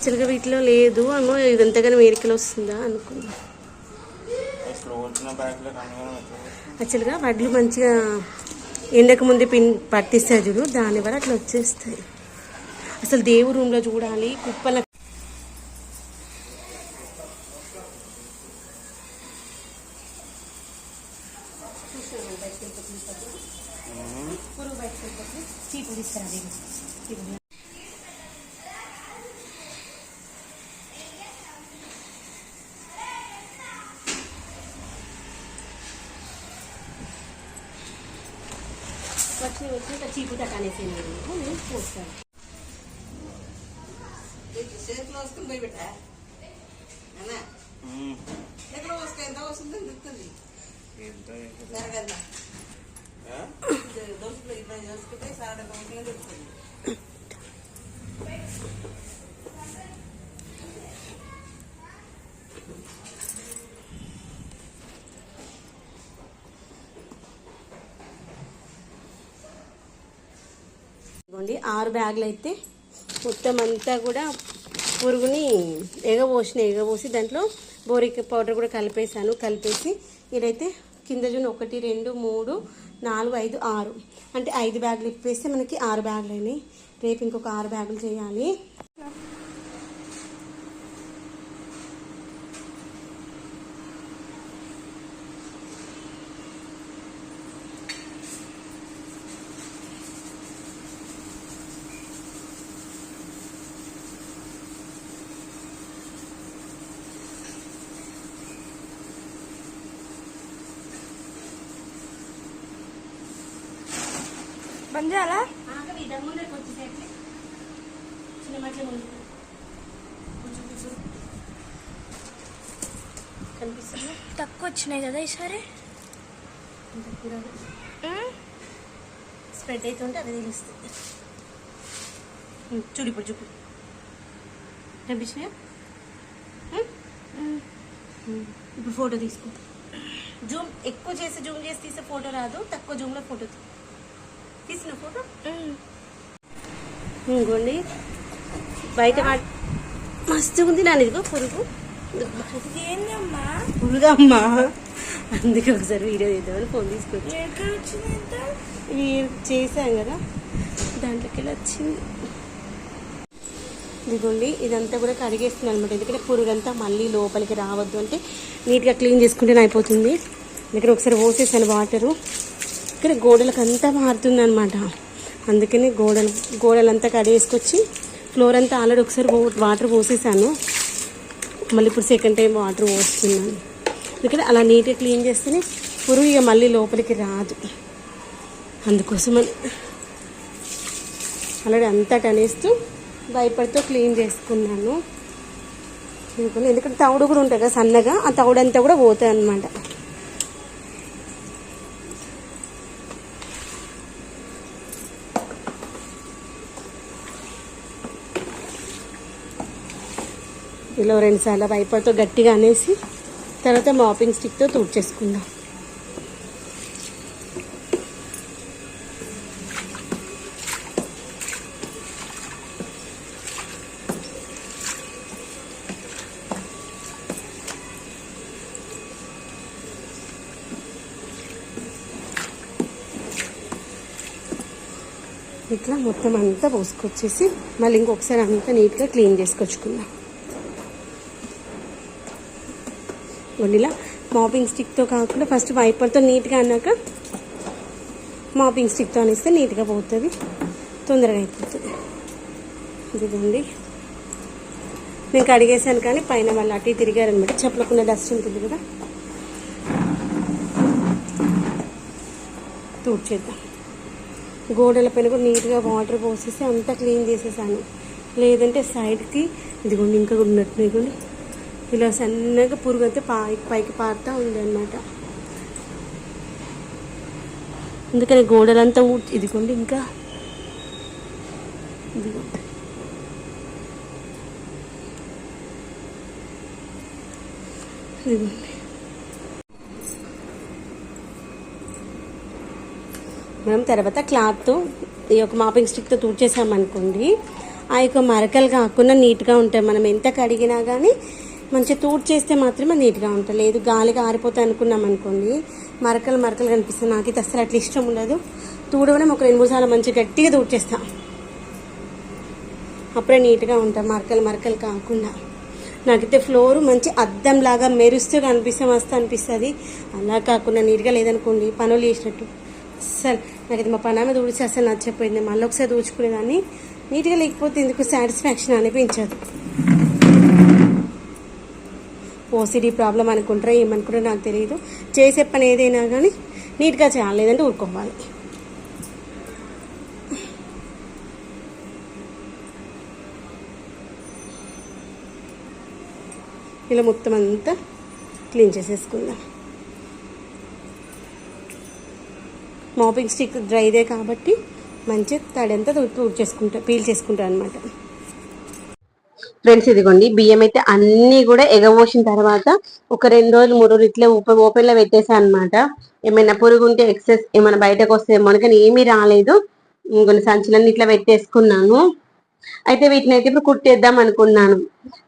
యాక్చువల్గా వీటిలో లేదు. అమ్మో ఇది ఎంతగానో వేరికలు వస్తుందా అనుకున్నా. యాక్చువల్గా వడ్లు మంచిగా ఎండకు ముందే పిన్ పట్టిస్తాయి చూడు దాని వల్ల అట్లా వచ్చేస్తాయి. అసలు దేవుడు రూమ్లో చూడాలి కుప్పల వచ్చి వచ్చి ఇంకా చీపు తక్కువ నేను చేతిలో వస్తుంది పోయి ఎక్కడ వస్తే ఎంత వస్తుందని చెప్తుంది ఎంత జరగదు ఇట్లా చేసుకుంటే దోశలు చెప్తుంది ఇదిగోండి ఆరు బ్యాగులు అయితే మొత్తం అంతా కూడా పురుగుని ఎగబోసిన ఎగబోసి దాంట్లో బోరిక్ పౌడర్ కూడా కలిపేసాను కలిపేసి ఇదైతే కింద జూన్ ఒకటి రెండు మూడు నాలుగు ఐదు ఆరు. అంటే ఐదు బ్యాగులు ఇప్పేస్తే మనకి ఆరు బ్యాగులు అయినాయి. రేపు ఇంకొక ఆరు బ్యాగులు చేయాలి. చేయాలా కనిపిస్తుందా? తక్కువ వచ్చినాయి కదా ఈసారి? స్ప్రెడ్ అవుతుంటే అది తెలుస్తుంది. చూడు ఇప్పుడు చూపు. కనిపించినాయా? ఇప్పుడు ఫోటో తీసుకో. జూమ్ ఎక్కువ చేసి జూమ్ చేసి తీసే ఫోటో రాదు తక్కువ జూమ్లో ఫోటో తీసిన ఫోటో? ఇంకోండి బయట వాడి మస్తు ఉంది నాని ఇదిగో పురుగు. పురుగమ్మా. అందుకే ఒకసారి వీడియో తీద్దామని ఫోన్ తీసుకొచ్చి చేసాం కదా. దాంట్లోకి వెళ్ళి వచ్చింది. ఇదిగోండి ఇదంతా కూడా కడిగేస్తున్నాను అనమాట ఎందుకంటే పురుగంతా మళ్ళీ లోపలికి రావద్దు అంటే నీట్గా క్లీన్ చేసుకుంటేనే అయిపోతుంది. దగ్గర ఒకసారి పోసేసాను వాటరు. ఇక్కడ గోడలకు అంతా మారుతుంది అనమాట అందుకని గోడలు గోడలంతా కడిగేసుకొచ్చి ఫ్లోర్ అంతా ఆల్రెడీ ఒకసారి పో- వాటర్ పోసేసాను. మళ్ళీ ఇప్పుడు సెకండ్ టైం వాటర్ పోస్తున్నాను. ఎందుకంటే అలా నీట్గా క్లీన్ చేస్తేనే పురుగు ఇక మళ్ళీ లోపలికి రాదు. అందుకోసమని అలాగే అంతా టనేస్తూ భయపడుతూ క్లీన్ చేసుకున్నాను. ఎందుకంటే తవుడు కూడా ఉంటుంది కదా సన్నగా ఆ తవుడంతా అంతా కూడా పోతుంది అనమాట ఇలా రెండుసార్లు వైపర్తో గట్టిగా అనేసి తర్వాత మాపింగ్ స్టిక్తో తుడిచేసుకుందాం. ఇట్లా మొత్తం అంతా పోసుకొచ్చేసి మళ్ళీ ఇంకొకసారి అంతా నీట్గా క్లీన్ చేసుకొచ్చుకుందాం. ఇలా మాపింగ్ స్టిక్తో కాకుండా ఫస్ట్ వైపర్తో నీట్గా అన్నాక మాపింగ్ స్టిక్తో అనిస్తే నీట్గా పోతుంది. తొందరగా అయిపోతుంది. ఇదిగోండి. నేను కడిగేసాను కానీ పైన వాళ్ళు అటు తిరిగారు తిరిగారనమాట. చెప్పులకున్న డస్ట్ ఉంటుంది కదా. తూడ్చేద్దాం. గోడల పైన కూడా నీట్గా వాటర్ పోసేసి అంతా క్లీన్ చేసేసాను. లేదంటే సైడ్కి ఇదిగోండి ఇంకా ఉన్నట్టు ఇదిగోండి ఇలా సన్నగా పురుగు అయితే పైకి పైకి పారుతూ ఉంది అనమాట అందుకని గోడలంతా ఇదిగోండి ఇంకా. ఇదిగోండి ఇదిగోండి. మనం తర్వాత క్లాత్తో ఈ యొక్క మాపింగ్ స్టిక్తో తుడిచేసామనుకోండి ఆ యొక్క మరకలు కాకుండా నీట్గా ఉంటాయి. మనం ఎంత కడిగినా కానీ మంచిగా తూడ్ చేస్తే మాత్రమే నీట్గా ఉంటుంది లేదు గాలిగా ఆరిపోతాయి అనుకున్నాం అనుకోండి మరకలు మరకలు కనిపిస్తాయి. నాకైతే అసలు అట్లా ఇష్టం ఉండదు. తూడవడం ఒక రెండు మూడు సార్లు మంచిగా గట్టిగా తూడ్ చేస్తా అప్పుడే నీట్గా ఉంటాం. మరకలు మరకలు కాకుండా. నాకైతే ఫ్లోర్ మంచి అద్దంలాగా మెరుస్తూ కనిపిస్తే మస్తు అనిపిస్తుంది. అలా కాకుండా నీట్గా లేదనుకోండి పనులు చేసినట్టు. అస్సలు నాకైతే మా పనామ దూడిచి అసలు నచ్చపోయింది. మళ్ళీ ఒకసారి దూచుకునేదాన్ని నీట్గా లేకపోతే ఎందుకు సాటిస్ఫాక్షన్ అనిపించదు. ఓసిడీ ప్రాబ్లం అనుకుంటారా ఏమనుకుంటారో నాకు తెలియదు చేసే పని ఏదైనా కానీ నీట్గా చేయాలి లేదంటే ఊరుకోవాలి. ఇలా మొత్తం అంతా క్లీన్ చేసేసుకుందాం. మాపింగ్ స్టిక్ డ్రైదే కాబట్టి మంచి తడంతా తూడ్ చేసుకుంటా పీల్ చేసుకుంటా అనమాట ఫ్రెండ్స్ ఇదిగోండి బియ్యం అయితే అన్నీ కూడా ఎగమోసిన తర్వాత ఒక రెండు రోజులు మూడు రోజులు ఇట్లా ఓపెన్ ఓపెన్లో పెట్టేసా అనమాట ఏమైనా పురుగు ఉంటే ఎక్సెస్ ఏమైనా బయటకు వస్తేమో కానీ ఏమీ రాలేదు. కొన్ని సంచులన్నీ ఇట్లా పెట్టేసుకున్నాను. అయితే వీటిని అయితే ఇప్పుడు కుట్టేద్దాం అనుకున్నాను.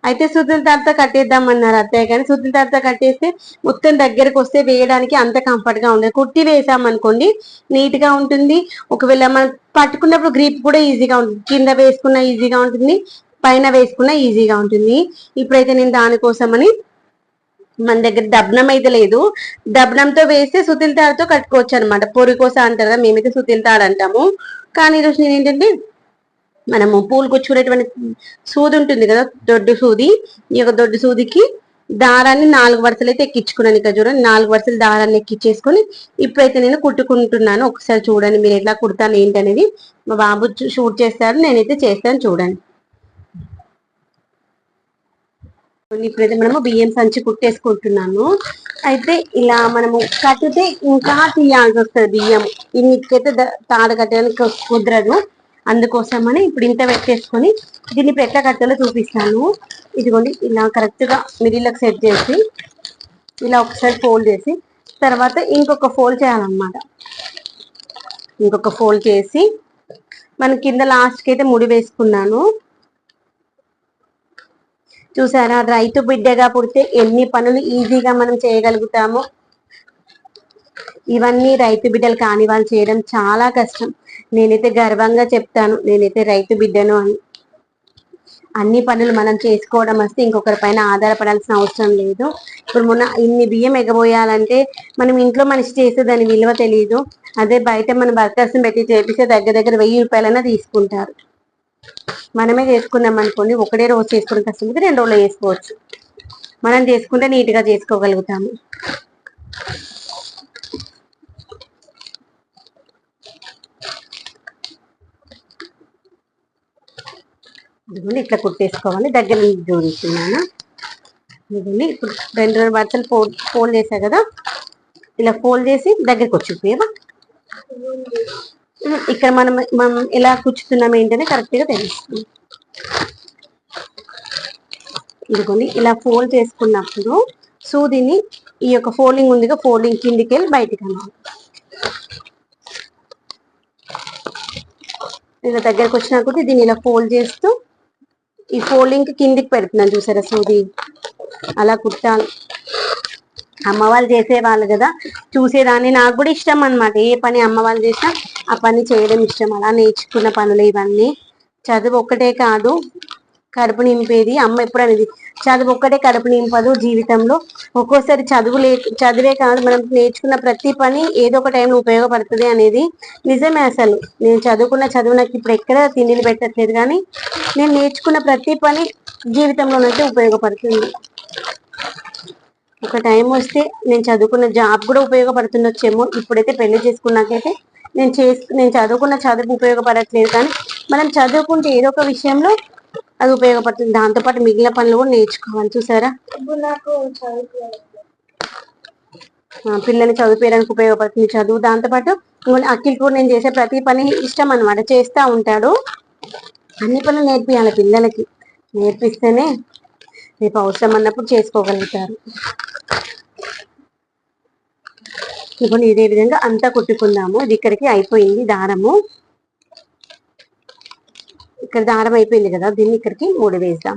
అయితే సుతుల తర్వాత కట్టేద్దాం అన్నారు అత్తయ్య కానీ సుతుల తర్వాత కట్టేస్తే మొత్తం దగ్గరకు వస్తే వేయడానికి అంత కంఫర్ట్గా ఉండదు కుట్టి వేసాం అనుకోండి నీట్గా ఉంటుంది. ఒకవేళ మనం పట్టుకున్నప్పుడు గ్రిప్ కూడా ఈజీగా ఉంటుంది. కింద వేసుకున్న ఈజీగా ఉంటుంది. పైన వేసుకున్న ఈజీగా ఉంటుంది. ఇప్పుడైతే నేను దానికోసమని మన దగ్గర దబ్నం అయితే లేదు. దబ్నంతో వేస్తే సుతిల్ తాడుతో కట్టుకోవచ్చు అనమాట పొరి కోస అంటారు కదా మేమైతే సుతిల్ తాడు అంటాము. కానీ ఈరోజు నేను ఏంటంటే మనము పూలు కూర్చుకునేటువంటి సూది ఉంటుంది కదా దొడ్డు సూది. ఈ యొక్క దొడ్డు సూదికి దారాన్ని నాలుగు వరుసలు అయితే ఎక్కించుకున్నాను ఇక్కడ చూడండి. నాలుగు వరుసలు దారాన్ని ఎక్కించేసుకొని ఇప్పుడైతే నేను కుట్టుకుంటున్నాను. ఒకసారి చూడండి మీరు ఎట్లా కుడతాను ఏంటనేది. మా బాబు షూట్ చేస్తారు నేనైతే చేస్తాను చూడండి. ఇప్పుడైతే మనము బియ్యం సంచి కుట్టేసుకుంటున్నాను అయితే ఇలా మనము కట్టితే ఇంకా తీయాల్సి వస్తుంది బియ్యం ఇన్నిటికైతే తాడు కట్టడానికి కుదరదు. అందుకోసమని ఇప్పుడు ఇంత పెట్టేసుకొని దీన్ని ఇప్పుడు ఎట్లా కట్టాలో చూపిస్తాను. ఇదిగోండి ఇలా కరెక్ట్గా మిడిల్లోకి సెట్ చేసి ఇలా ఒకసారి ఫోల్డ్ చేసి తర్వాత ఇంకొక ఫోల్డ్ చేయాలన్నమాట. ఇంకొక ఫోల్డ్ చేసి మన కింద లాస్ట్కి అయితే ముడి వేసుకున్నాను. చూసారా? రైతు బిడ్డగా పుడితే ఎన్ని పనులు ఈజీగా మనం చేయగలుగుతామో. ఇవన్నీ రైతు బిడ్డలు కాని వాళ్ళు చేయడం చాలా కష్టం. నేనైతే గర్వంగా చెప్తాను. నేనైతే రైతు బిడ్డను అని. అన్ని పనులు మనం చేసుకోవడం వస్తే ఇంకొకరి పైన ఆధారపడాల్సిన అవసరం లేదు. ఇప్పుడు మొన్న ఇన్ని బియ్యం ఎగబోయాలంటే మనం ఇంట్లో మనిషి చేస్తే దాని విలువ తెలియదు అదే బయట మన వర్కర్స్ని పెట్టి చేపిస్తే దగ్గర దగ్గర వెయ్యి రూపాయలైనా తీసుకుంటారు. మనమే చేసుకున్నాం అనుకోండి ఒకటే రోజు చేసుకోవడం కష్టం రెండు రోజులు చేసుకోవచ్చు. మనం చేసుకుంటే నీట్గా చేసుకోగలుగుతాము. ఇదిగోండి ఇట్లా కుట్టేసుకోవాలి. దగ్గర నుంచి జోడిస్తున్నాను. ఇదిగోండి ఇప్పుడు రెండు రెండు బట్టలు ఫోల్డ్ ఫోల్డ్ చేశా కదా? ఇలా ఫోల్డ్ చేసి దగ్గరికి వచ్చి ఇక్కడ మనం మనం ఎలా కూర్చుతున్నాం ఏంటనే కరెక్ట్గా తెలుస్తుంది. ఇదిగోండి ఇలా ఫోల్డ్ చేసుకున్నప్పుడు సూదిని ఈ యొక్క ఫోల్డింగ్ ఉందిగా ఫోల్డింగ్ కిందికి వెళ్ళి బయటికి అనాలి. ఇలా దగ్గరకు వచ్చినా కూడా దీన్ని ఇలా ఫోల్డ్ చేస్తూ ఈ ఫోల్డింగ్ కిందికి పెడుతున్నాను చూసారా సూది? అలా కుట్టాలి. అమ్మ వాళ్ళు చేసేవాళ్ళు కదా. చూసేదాన్ని నాకు కూడా ఇష్టం అన్నమాట. ఏ పని అమ్మ వాళ్ళు చేసినా ఆ పని చేయడం ఇష్టం. అలా నేర్చుకున్న పనులు ఇవన్నీ. చదువు ఒక్కటే కాదు కడుపు నింపేది. అమ్మ ఎప్పుడు అనేది చదువు ఒక్కటే కడుపు నింపదు జీవితంలో. ఒక్కోసారి చదువు లే చదివే కాదు మనం నేర్చుకున్న ప్రతి పని ఏదో ఒక టైంలో ఉపయోగపడుతుంది అనేది నిజమే అసలు. నేను చదువుకున్న చదువు నాకు ఇప్పుడు ఎక్కడ తిండిని పెట్టట్లేదు కానీ నేను నేర్చుకున్న ప్రతి పని జీవితంలోనైతే ఉపయోగపడుతుంది. ఒక టైం వస్తే నేను చదువుకున్న జాబ్ కూడా ఉపయోగపడుతుండొచ్చేమో. ఇప్పుడైతే పెళ్ళి చేసుకున్నాకైతే నేను చేసు నేను చదువుకున్న చదువు ఉపయోగపడట్లేదు కానీ మనం చదువుకుంటే ఏదో ఒక విషయంలో అది ఉపయోగపడుతుంది. దాంతోపాటు మిగిలిన పనులు కూడా నేర్చుకోవాలి. చూసారా? పిల్లల్ని చదివించడానికి ఉపయోగపడుతుంది చదువు. దాంతోపాటు అఖిల్ కూడా నేను చేసే ప్రతి పని ఇష్టం అన్నమాట. చేస్తా ఉంటాడు. అన్ని పనులు నేర్పియాలి పిల్లలకి. నేర్పిస్తేనే రేపు అవసరం అన్నప్పుడు చేసుకోగలుగుతారు. ఇప్పుడు ఇదే విధంగా అంతా కుట్టుకుందాము. ఇది ఇక్కడికి అయిపోయింది దారము. ఇక్కడ దారం అయిపోయింది కదా దీన్ని ఇక్కడికి మూడు వేద్దాం.